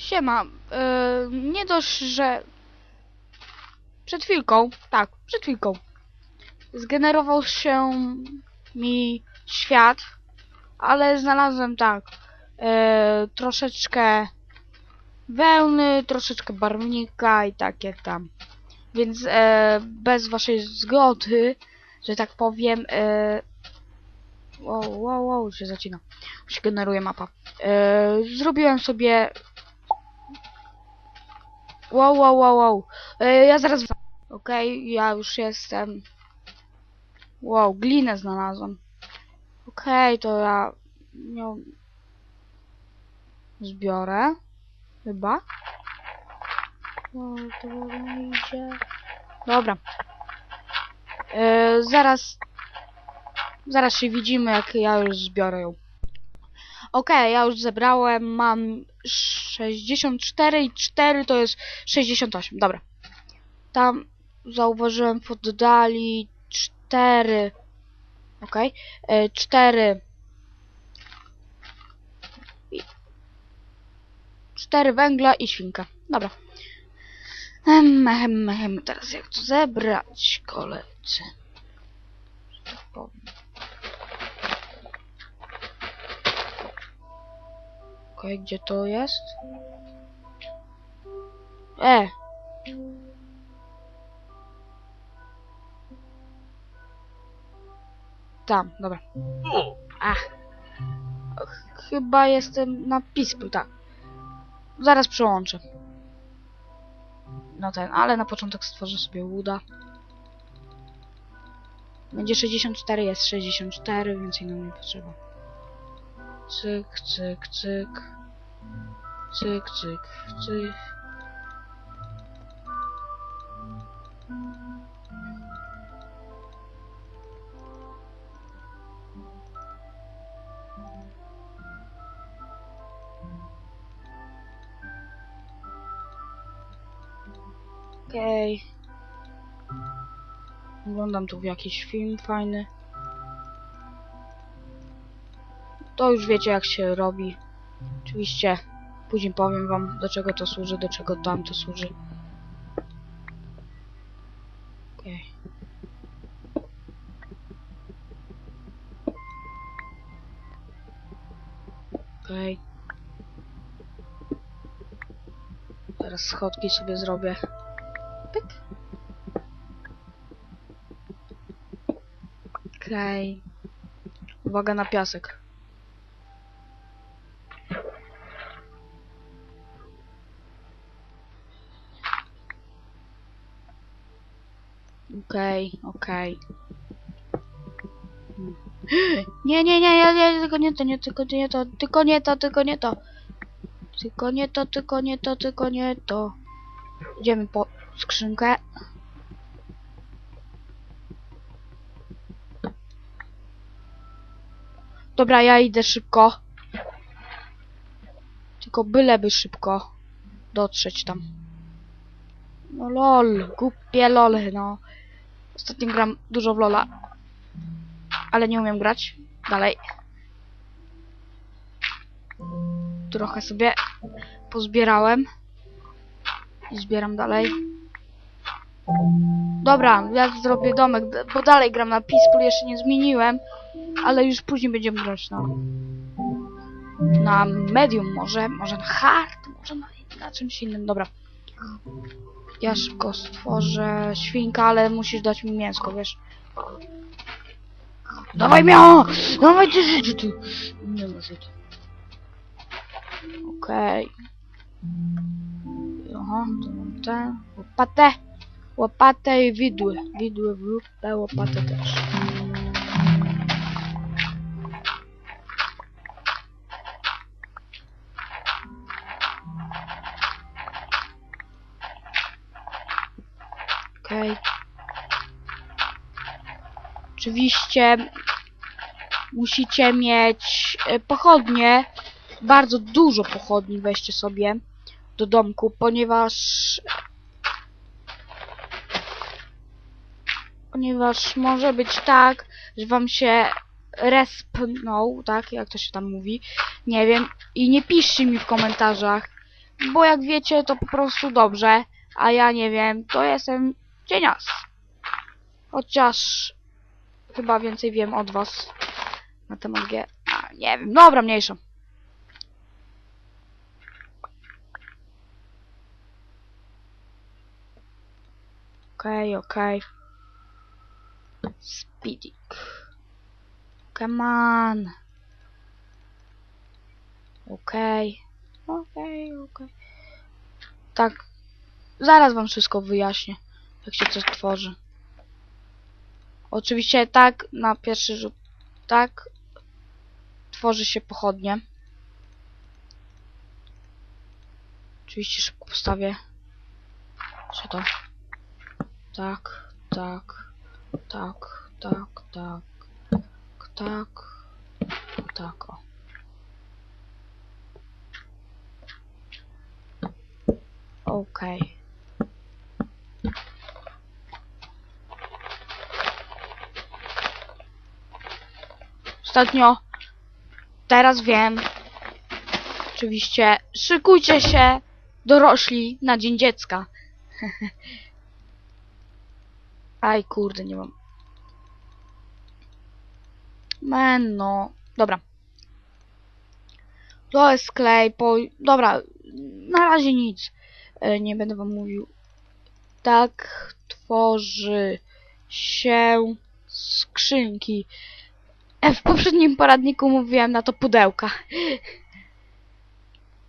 Siema. Yy, nie dość, że przed chwilką, tak, przed chwilką zgenerował się mi świat, ale znalazłem tak yy, troszeczkę wełny, troszeczkę barwnika i takie tam. Więc e, bez waszej zgody, że tak powiem, e, wow, wow, wow, się zacina. Się generuje mapa. Zrobiłem sobie Wow, wow, wow, wow. E, ja zaraz... Okej, ja już jestem... Wow, glinę znalazłem. Okej, to ja... ją Zbiorę. Chyba. O, to idzie. Dobra. E, zaraz... Zaraz się widzimy, jak ja już zbiorę ją. Okej, ja już zebrałem, mam 64 i 4 to jest 68, dobra. Tam zauważyłem w oddali 4, okej, okay. 4 4 węgla i świnka, dobra. Hem, hem, hem, teraz jak to zebrać, koledzy? Że tak powiem. Okej, gdzie to jest? E! Tam, dobra. Ach. Ch- Chyba jestem na Pispy, tak. Zaraz przełączę. No ten, ale na początek stworzę sobie łuda. Będzie 64, jest 64, więcej nam nie potrzeba. Cyk, cyk, cyk. Cyk, cyk, cyk. Okej. Oglądam tu jakiś film fajny. To już wiecie jak się robi. Oczywiście później powiem wam do czego to służy, do czego tam to służy. Okej. Okej. Teraz schodki sobie zrobię. Pyk. Okej. Uwaga na piasek. Okej, okej. Nie, nie, nie, nie, tylko nie to, nie, tylko nie to, tylko nie to, tylko nie to. Tylko nie to, tylko nie to, tylko nie to. Idziemy po skrzynkę. Dobra, ja idę szybko. Tylko byleby szybko dotrzeć tam. No lol, głupie lol, no. Ostatnio gram dużo w lola. Ale nie umiem grać. Dalej. Trochę sobie pozbierałem. I zbieram dalej. Dobra, ja zrobię domek, bo dalej gram na Peaceful, jeszcze nie zmieniłem. Ale już później będziemy grać na... Na medium może, może na hard, może na, na czymś innym, dobra. Ja szybko stworzę świnka, ale musisz dać mi mięsko, wiesz. Dawaj mię! Dawaj ty życie ty! Nie ma. Okej. Aha, to mam tę łopatę. Łopatę i widły. Widły w lupę, łopatę też. Okej. Oczywiście musicie mieć e, pochodnie. Bardzo dużo pochodni weźcie sobie do domku, ponieważ ponieważ może być tak, że wam się respnął, tak, jak to się tam mówi, nie wiem, i nie piszcie mi w komentarzach, bo jak wiecie, to po prostu dobrze, a ja nie wiem, to jestem cienias. Chociaż chyba więcej wiem od was na temat G. A, nie wiem, dobra, mniejsza. Okej, okej. Speeding. Come on. Okej. Okej, okej. Tak. Zaraz wam wszystko wyjaśnię, jak się coś tworzy. Oczywiście tak, na pierwszy rzut, tak, tworzy się pochodnie. Oczywiście szybko postawię. Co to? Tak, tak, tak, tak, tak, tak, tak, o. Okej. Ostatnio, teraz wiem, oczywiście, szykujcie się, dorośli, na Dzień Dziecka. Aj, kurde, nie mam. Men, no. Dobra. To jest klej, po... Dobra, na razie nic. E, nie będę wam mówił. Tak tworzy się skrzynki. E, w poprzednim poradniku mówiłem na to pudełka.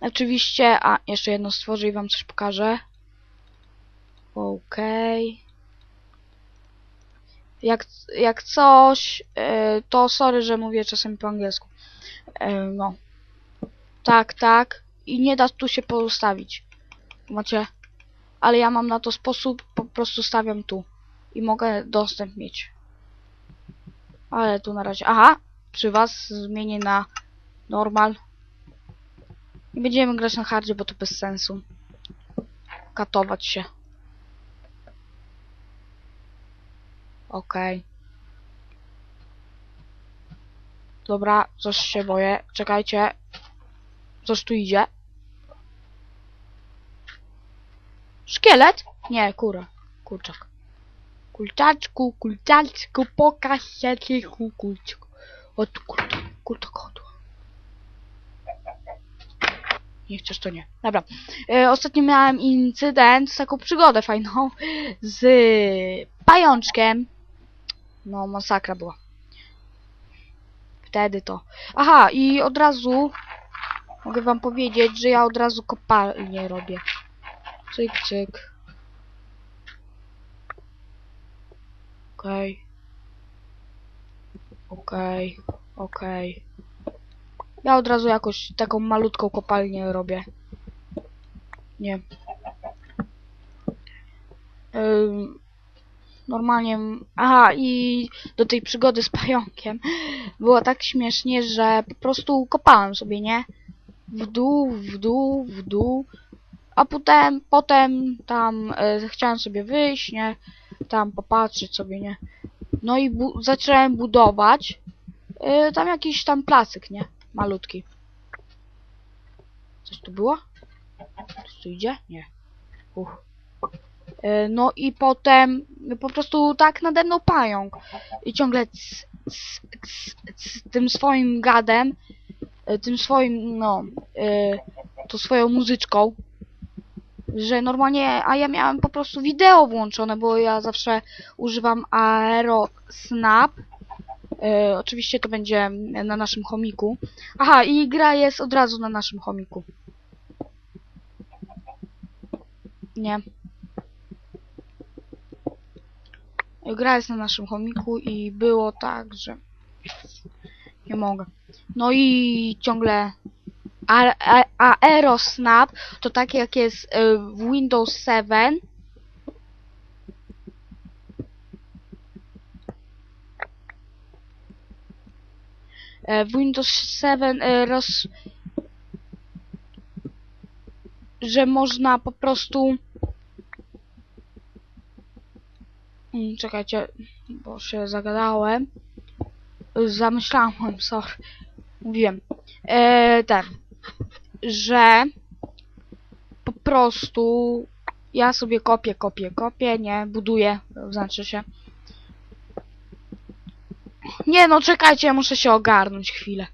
Oczywiście, a jeszcze jedno stworzę i wam coś pokażę. Okej. Jak, jak coś, e, to sorry, że mówię czasem po angielsku. E, no. Tak, tak. I nie da tu się postawić. Macie. Ale ja mam na to sposób, po prostu stawiam tu. I mogę dostęp mieć. Ale tu na razie. Aha! Przy was zmienię na normal. Nie będziemy grać na hardzie, bo to bez sensu. Katować się. Okej. Dobra, coś się boję. Czekajcie. Coś tu idzie. Szkielet? Nie, kura. Kurczak. Kurczaczku, kurczaczku, pokaż się cichu, kurczku. O tu kurta, kurta kotu. Nie chcesz, to nie. Dobra. E, ostatnio miałem incydent, taką przygodę fajną z pajączkiem. No, masakra była. Wtedy to. Aha, i od razu mogę wam powiedzieć, że ja od razu kopalnię robię. Cyk, cyk. Okej. Okej, okej. Ja od razu jakoś taką malutką kopalnię robię. Nie. Ym, normalnie... Aha, i do tej przygody z pająkiem było tak śmiesznie, że po prostu kopałem sobie, nie? W dół, w dół, w dół. A potem, potem tam e, chciałem sobie wyjść, nie? Tam popatrzeć sobie, nie? No i bu zacząłem budować e, tam jakiś tam placyk, nie? Malutki. Coś tu było? Coś tu idzie? Nie. Uch. E, no i potem po prostu tak nade mną pająk. I ciągle c, tym swoim gadem, e, tym swoim, no, e, tą swoją muzyczką, że normalnie, a ja miałem po prostu wideo włączone, bo ja zawsze używam Aero Snap. E, oczywiście to będzie na naszym chomiku. Aha, i gra jest od razu na naszym chomiku. Nie. Gra jest na naszym chomiku i było tak, że nie mogę. No i ciągle a, a, Aerosnap to takie jak jest y, w Windows 7. E, W Windows 7 y, roz... że można po prostu Mm, Czekajcie, bo się zagadałem. Zamyślałem, sorry. Mówiłem. E, ten. Że prostu ja sobie kopię, kopię, kopię, nie, buduję, znaczy się. Nie no, czekajcie, ja muszę się ogarnąć chwilę.